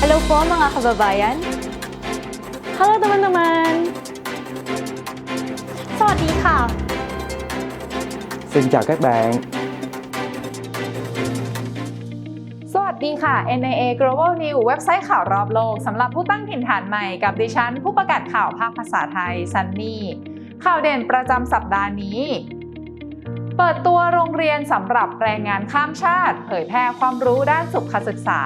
Hello po mga kababayan. Halo teman-teman. สวัสดีค่ะ Xin chào các bạn. สวัสดีค่ะ NIA Global News เว็บไซต์ข่าวรอบโลกสำหรับผู้ตั้งถิ่นฐานใหม่กับดิฉัน ผู้ประกาศข่าวภาคภาษาไทยซันนี่ข่าวเด่นประจำสัปดาห์นี้ เปิดตัวโรงเรียนสำหรับแรงงานข้ามชาติ เผยแพร่ความรู้ด้านสุขศึกษา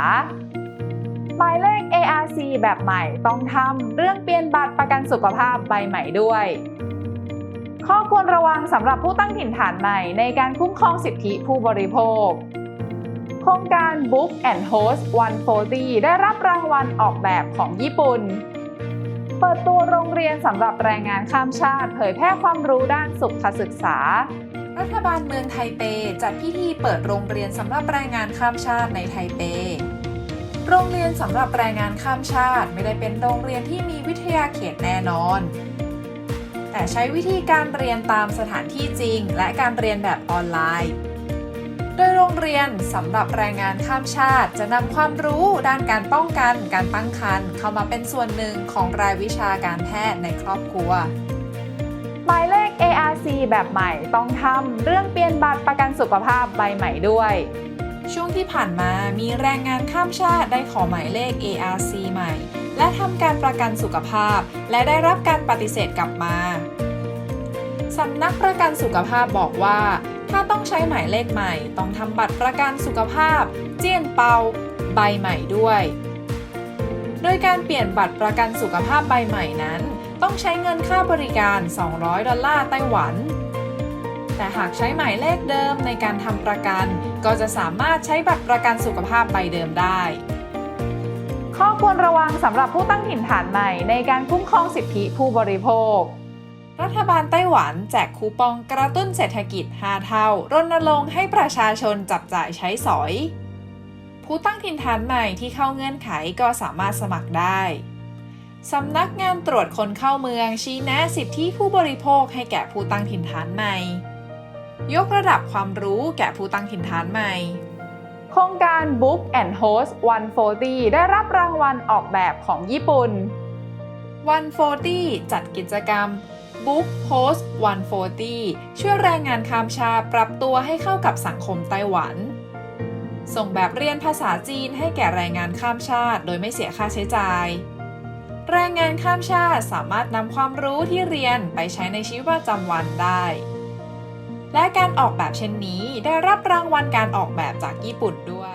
หมายเลข ARC แบบใหม่ต้องทำเรื่องเปลี่ยนบัตรประกันสุขภาพใบใหม่ด้วย ข้อควรระวังสำหรับผู้ตั้งถิ่นฐานใหม่ในการคุ้มครองสิทธิผู้บริโภค โครงการ Book and Host 140 ได้รับรางวัลออกแบบของญี่ปุ่น เปิดตัวโรงเรียนสำหรับแรงงานข้ามชาติ เผยแพร่ความรู้ด้านสุขศึกษารัฐบาลเมืองไทเป จัดพิธีเปิดโรงเรียนสำหรับแรงงานข้ามชาติในไทเป โรงเรียนสำหรับแรงงานข้ามชาติ ไม่ได้เป็นโรงเรียนที่มีวิทยาเขตแน่นอน แต่ใช้วิธีการเรียนตามสถานที่จริง และการเรียนแบบออนไลน์ โดยโรงเรียนสำหรับแรงงานข้ามชาติ จะนำความรู้ด้านการป้องกัน การตั้งครรภ์เข้ามาเป็นส่วนหนึ่งของรายวิชาการแพทย์ในครอบครัวหมายเลข ARC แบบใหม่ต้องทำเรื่องเปลี่ยนบัตรประกันสุขภาพใบใหม่ด้วย ช่วงที่ผ่านมามีแรงงานข้ามชาติได้ขอหมายเลข ARC ใหม่ และทำการประกันสุขภาพ และได้รับการปฏิเสธกลับมาสำนักประกันสุขภาพบอกว่า ถ้าต้องใช้หมายเลขใหม่ ต้องทำบัตรประกันสุขภาพ เจียนเปา ใบใหม่ด้วย โดยการเปลี่ยนบัตรประกันสุขภาพใบใหม่นั้น ต้องใช้เงินค่าบริการ 200 ดอลลาร์ไต้หวัน แต่หากใช้หมายเลขเดิมในการทำประกัน ก็จะสามารถใช้บัตรประกันสุขภาพใบเดิมได้ ข้อควรระวังสำหรับผู้ตั้งถิ่นฐานใหม่ในการคุ้มครองสิทธิผู้บริโภค รัฐบาลไต้หวันแจกคูปองกระตุ้นเศรษฐกิจ 5 เท่ารณรงค์ให้ประชาชนจับจ่ายใช้สอย ผู้ตั้งถิ่นฐานใหม่ที่เข้าเงื่อนไขก็สามารถสมัครได้สำนักงานตรวจคนเข้าเมืองชี้แนะสิทธิผู้บริโภคให้แก่ผู้ตั้งถิ่นฐานใหม่ ยกระดับความรู้แก่ผู้ตั้งถิ่นฐานใหม่ โครงการ Book and Host 140 ได้รับรางวัลออกแบบของญี่ปุ่น 140 จัดกิจกรรม Book Host 140 ช่วยแรงงานข้ามชาติปรับตัวให้เข้ากับสังคมไต้หวัน ส่งแบบเรียนภาษาจีนให้แก่แรงงานข้ามชาติ โดยไม่เสียค่าใช้จ่ายแรงงานข้ามชาติสามารถนำความรู้ที่เรียนไปใช้ในชีวิตประจำวันได้ และการออกแบบเช่นนี้ได้รับรางวัลการออกแบบจากญี่ปุ่นด้วย